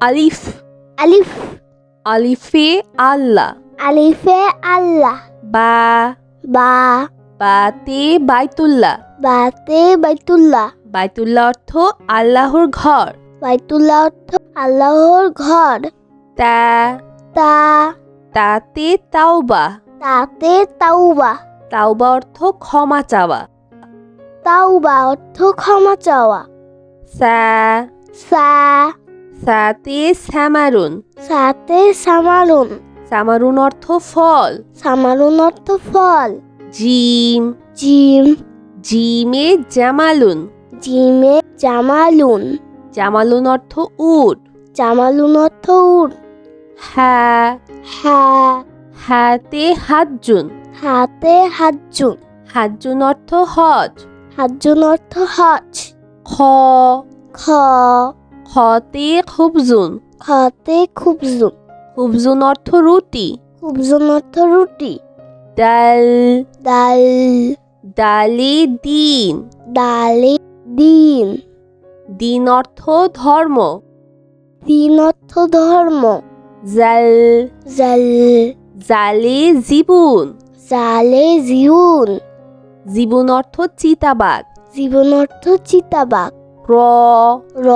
আলিফ। আলিফ। আলিফে আল্লাহ। আলিফে আল্লাহ। বা। বা। বাতে বাইতুল্লাহ। বাতে বাইতুল্লাহ। বাইতুল্লাহ অর্থ আল্লাহর ঘর। বাইতুল্লাহ অর্থ আল্লাহর ঘর। তা। তা। তাতে তাওবা। তাতে তাওবা। তাওবা অর্থ ক্ষমা চাওয়া। তাওবা অর্থ ক্ষমা চাওয়া। সা। সা। সাতে সামারুন। সাতে সামারুন। সামারুন অর্থ ফল। সামারুন অর্থ ফল। জিম। জিম। জিমে জামালুন। জিমে জামালুন। জামালুন অর্থ উট। জামালুন অর্থ উট। হা। হা। হাতে হাজ্জুন হাতে হাজ্জুন হাজ্জুন অর্থ হজ। হাজ্জুন অর্থ হজ। খ। খ। খতে খুবজুন। খতে খুবজুন। খুবজুন অর্থ রুটি। খুবজুন অর্থ রুটি। ডাল। ডাল। ডালে দিন। ডালে দিন। দিন অর্থ ধর্ম। দিন অর্থ ধর্ম। জাল। জাল। জালে জীবন। জালে জীবন। জীবন অর্থ চিতাবাগ জীবন অর্থ চিতাবাগ র র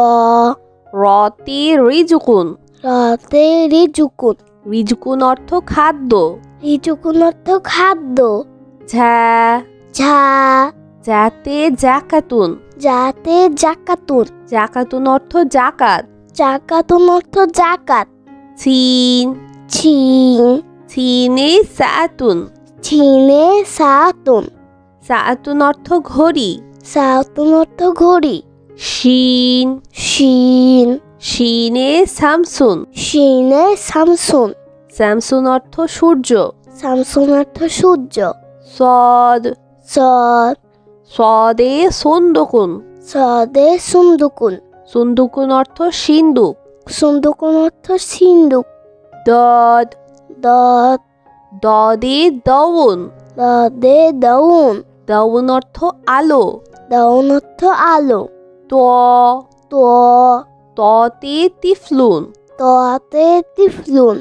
রতে রিজুকুন। রতে রিজুকুন। রিজুকুন অর্থ খাদ্য। রিজুকুন অর্থ খাদ্য। ঝা। ঝা। যাতে জাকাতুন। যাতে জাকাতুন। জাকাতুন অর্থ জাকাত। জাকাতুন অর্থ জাকাত। চিন ছিন। চিনে সাতুন। ছিনে সাতুন। সাতুন অর্থ ঘড়ি। সাতুন অর্থ ঘড়ি। শিন শিন। শিনে সামসুন। শিনে সামসুন। স্যামসুন অর্থ সূর্য। সামসুন অর্থ সূর্য। সদ। সদ। সদে সন্দকুন। সদে সুন্দুকুন। সন্দুকুন অর্থ সিন্দুক সুন্দুকুন অর্থ সিন্দুক দদ। দদ। দদে দউন। দদে দউন। দউন অর্থ আলো। দউন অর্থ আলো। ত তো ততে তিফলুন। তোয়াতে তিফলুন।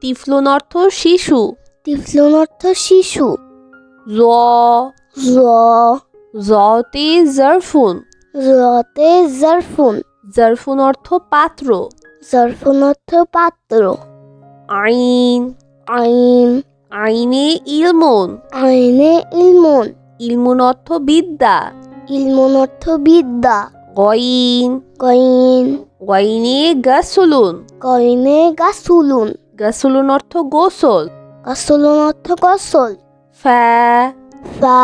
তিফলুন অর্থ শিশু। তিফলুন অর্থ শিশু। জ জ জতে জারফুন। জতে জারফুন। জারফুন অর্থ পাত্র। জারফুন অর্থ পাত্র। আইন। আইন। আইনে ইলমুন। আইনে ইলমুন। ইলমুন অর্থ বিদ্যা। ইলমুন অর্থ বিদ্যা। গইন। কইন গইনে গাসুলুন। কইনে গাসুলুন। গাসুলুন অর্থ গোসল। গাসুলুন অর্থ গোসল। ফা। ফা।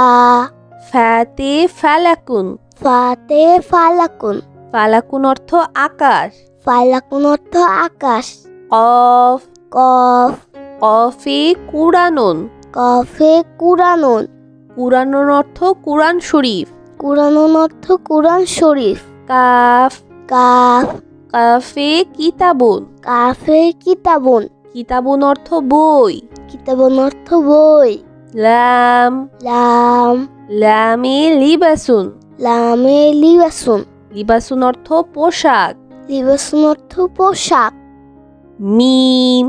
ফ্যাতে ফালাকুন। ফাতে ফালাকুন। ফালাকুন অর্থ আকাশ। ফালাকুন অর্থ আকাশ। কফ। কফ। কফে কুরানুন কফে কুরানুন কুরানুন অর্থ কুরআন শরীফ। কুরানুন অর্থ কুরআন শরীফ। কাফ কাফ। কাফে কিতাবুন। কাফে কিতাবুন। কিতাবুন অর্থ বই। কিতাবুন অর্থ বই। লাম। লাম। লামে লিবাসুন। লামে লিবাসুন। লিবাসুন অর্থ পোশাক। লিবাসুন অর্থ পোশাক। মিম।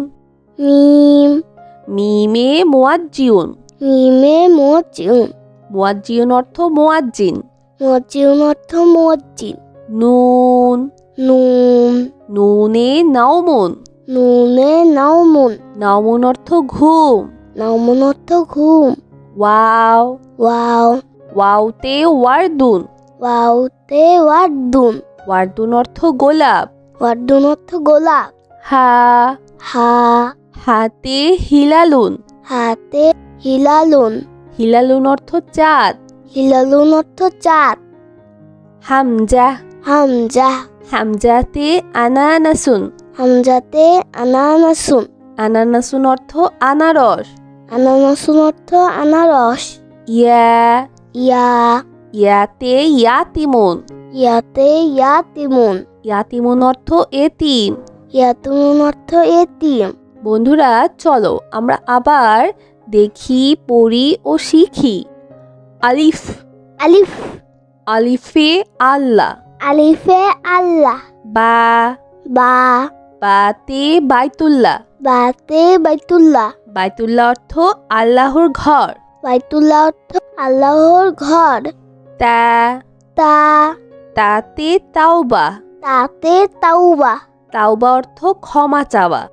মিম। মিমে মোয়াজ্জিউন। মিমে মজিউন মোয়াজ্জিউন অর্থ মোয়াজ্জিন। মজিউন অর্থ মজিন নুন। নুন। নুনে নাওমুন। নুনে নাওমুন। নাওমুন অর্থ ঘুম। নাওমুন অর্থ ঘুম। ওয়াও। ওয়াও। ওয়াওতে ওয়ার্দুন। ওয়াউতে ওয়ার্দুন। ওয়ার্দুন অর্থ গোলাপ। ওয়ার্দুন অর্থ গোলাপ। হা। হা। হাতে হিলালুন। হাতে হিলালুন। হিলালুন অর্থ চাঁদ। হিলালুন অর্থ চাঁদ। হামজা। হামজা। হামজাতে আনানাসুন। হামজাতে আনানাসুন। আনানাসুন অর্থ আনারস। আনানাসুন অর্থ আনারস। ইয়া। ইয়া। ইয়াতে ইয়াতিমুন। ইয়াতে ইয়াতিমুন। ইয়াতিমুন অর্থ এতিম। ইয়াতুমুন অর্থ এতিম। বন্ধুরা চলো আমরা আবার দেখি পড়ি ও শিখি। আলিফ। আলিফ। আলিফে আল্লাহ। আলিফে আল্লাহ। বা। বা। বাতে বাইতুল্লাহ। বাতে বাইতুল্লাহ। বাইতুল্লাহ অর্থ আল্লাহর ঘর। বাইতুল্লাহ অর্থ আল্লাহর ঘর। তা। তা। তাতে তাওবা। তাতে তাওবা। তাওবা অর্থ ক্ষমা চাওয়া।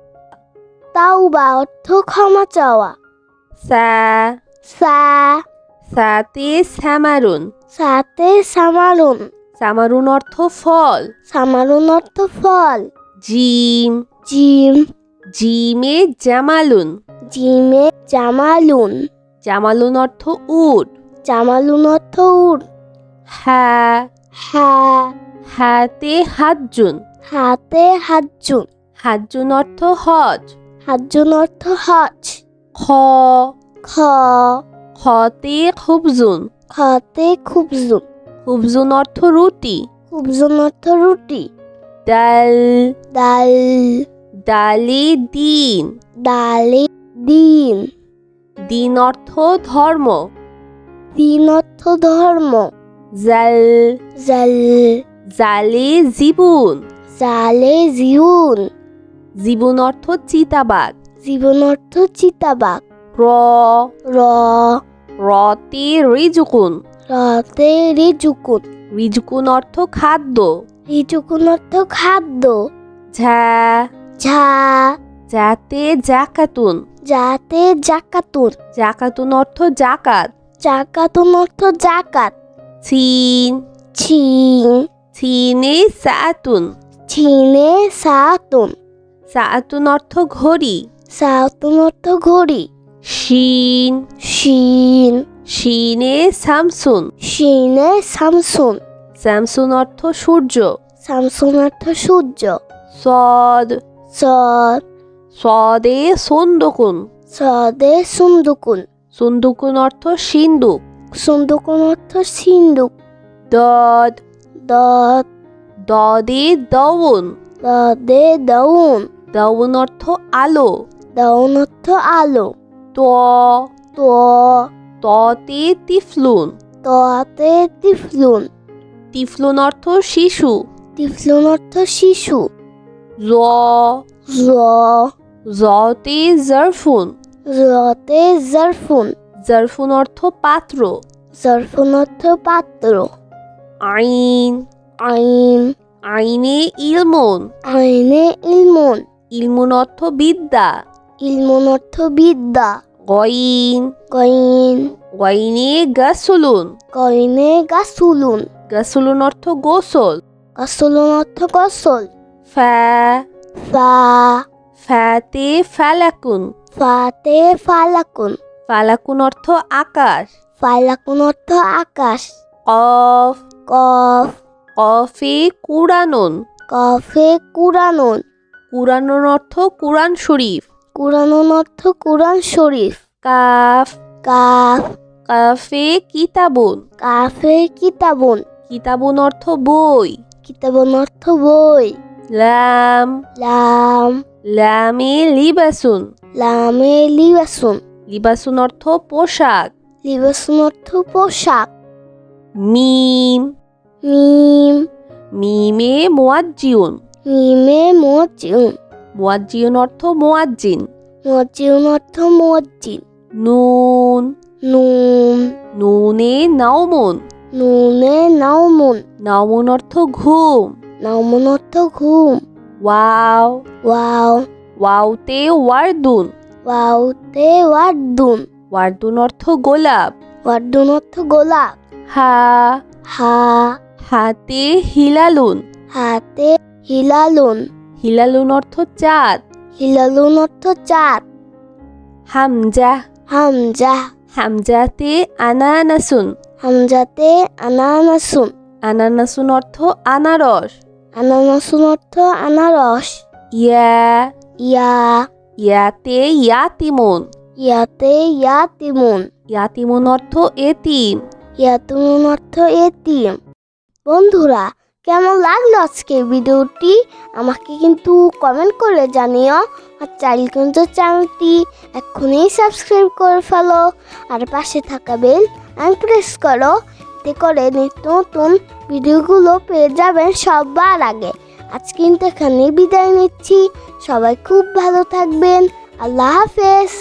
তাওবা অর্থ ক্ষমা চাওয়া। সা সা সাতে সামারুন। সাতে সামারুন। সামারুন অর্থ ফল। সামারুন অর্থ ফল। জিম। জিম। জিমে জামালুন। জিমে জামালুন। জামালুন অর্থ উট। জামালুন অর্থ উট। হা হা হাতে হাজ্জুন হাতে হাজ্জুন হাজ্জুন অর্থ হজ। হাজ্জুন অর্থ হজ। খ। খ। খতে খুবজুন। খতে খুবজুন। খুবজুন অর্থ রুটি। খুবজুন অর্থ রুটি। ডাল। ডাল। ডালে দিন। ডালে দিন। দিন অর্থ ধর্ম। দিন অর্থ ধর্ম। জাল। জাল। জালে জীবন। জালে জীবন। জীবন অর্থ চিতাবাগ জীবন অর্থ চিতাবাগ র। র। রতে রিজুকুন। রতে রিজুকুন। রিজুকুন অর্থ খাদ্য। রিজুকুন অর্থ খাদ্য। ঝা। ঝা। যাতে জাকাতুন। যাতে জাকাতুন। জাকাতুন অর্থ জাকাত। জাকাতুন অর্থ জাকাত। ছিন। ছিন। ছিনে সাতুন। ছিনে সাতুন। সাতুন অর্থ ঘড়ি। সাতুন অর্থ ঘড়ি। শিন। শিন। শিনে সামসুন শিনে সামসুন স্যামসুন অর্থ সূর্য। সামসুন অর্থ সূর্য। সদ। সদ। সদে সন্দকুন। সদে সুন্দুকুন। সন্দুকুন অর্থ সিন্দুক। সুন্দুকুন অর্থ সিন্দুক। দদ। দদ। দদে দউন। দদে দউন। দউন অর্থ আলো। দউন অর্থ আলো। ত তো ততে তিফলুন। ততে তিফলুন। তিফলুন অর্থ শিশু। তিফলুন অর্থ শিশু। জ জ জতে জরফুন। জতে জারফুন। জরফুন অর্থ পাত্র। জারফুন অর্থ পাত্র। আইন। আইন। আইনে ইলমুন। আইনে ইলমন। ইলমুন অর্থ বিদ্যা। ইলমুন অর্থ বিদ্যা গইন কইন গইনে গাসুলুন। কইনে গাছুলুন গাসুলুন অর্থ গোসল। গাছুলুন অর্থ গসল। ফা। ফা। ফ্যাতে ফালাকুন। ফাতে ফালাকুন। ফালাকুন অর্থ আকাশ। ফালাকুন অর্থ আকাশ। কফ। কফ। কফে কুরানুন কফে কুরানুন কুরানুন অর্থ কুরআন শরীফ। কুরানুন অর্থ কুরআন শরীফ। কাফ কাফ কাফে কিতাবুন। কাফে কিতাবুন। কিতাবুন অর্থ বই। কিতাবুন অর্থ বই। লাম। লাম। লামে লিবাসুন। লামে লিবাসুন। লিবাসুন অর্থ পোশাক। লিবাসুন অর্থ পোশাক। মিম। মিম। মিমে মোয়াজ্জিউন। মিমে মজিউন মোয়াজ্জিউন অর্থ মোয়াজ্জিন। মজিউন অর্থ মজিন নুন। নুন। নুনে নাওমুন। নুনে নাউমুন নাওমুন অর্থ ঘুম। নাউমুন অর্থ ঘুম। ওয়াও। ওয়াও। ওয়াওতে ওয়ার্দুন। ওয়াউতে ওয়ার্দুন। ওয়ার্দুন অর্থ গোলাপ। ওয়ার্দুন অর্থ গোলাপ। হা। হা। হাতে হিলালুন। হাতে হিলালুন। হিলালুন অর্থ চাঁদ। হিলালুন অর্থ চাঁদ। হামজা। হামজা। হামজাতে আনানাসুন। হামজাতে আনানাসুন। আনানাসুন অর্থ আনারস। আনানাসুন অর্থ আনারস। ইয়া। ইয়া। ইয়াতে ইয়াতিমুন। ইয়াতে ইয়াতিমুন। ইয়াতিমুন অর্থ এতিম। ইয়াতিমুন অর্থ এতিম। বন্ধুরা কেমন লাগল আজকে ভিডিওটি? আমাকে কিন্তু কমেন্ট করে জানিও। আর চাইলে কিন্তু চ্যানেলটি এক্ষুনি সাবস্ক্রাইব করে ফেলো। আর পাশে থাকা বেল আন প্রেস করো। এতে করে নিত্য নতুন ভিডিওগুলো পেয়ে যাবেন সবার আগে। আজ কিন্তু এখানে বিদায় নিচ্ছি। সবাই খুব ভালো থাকবেন। আল্লাহ হাফেজ।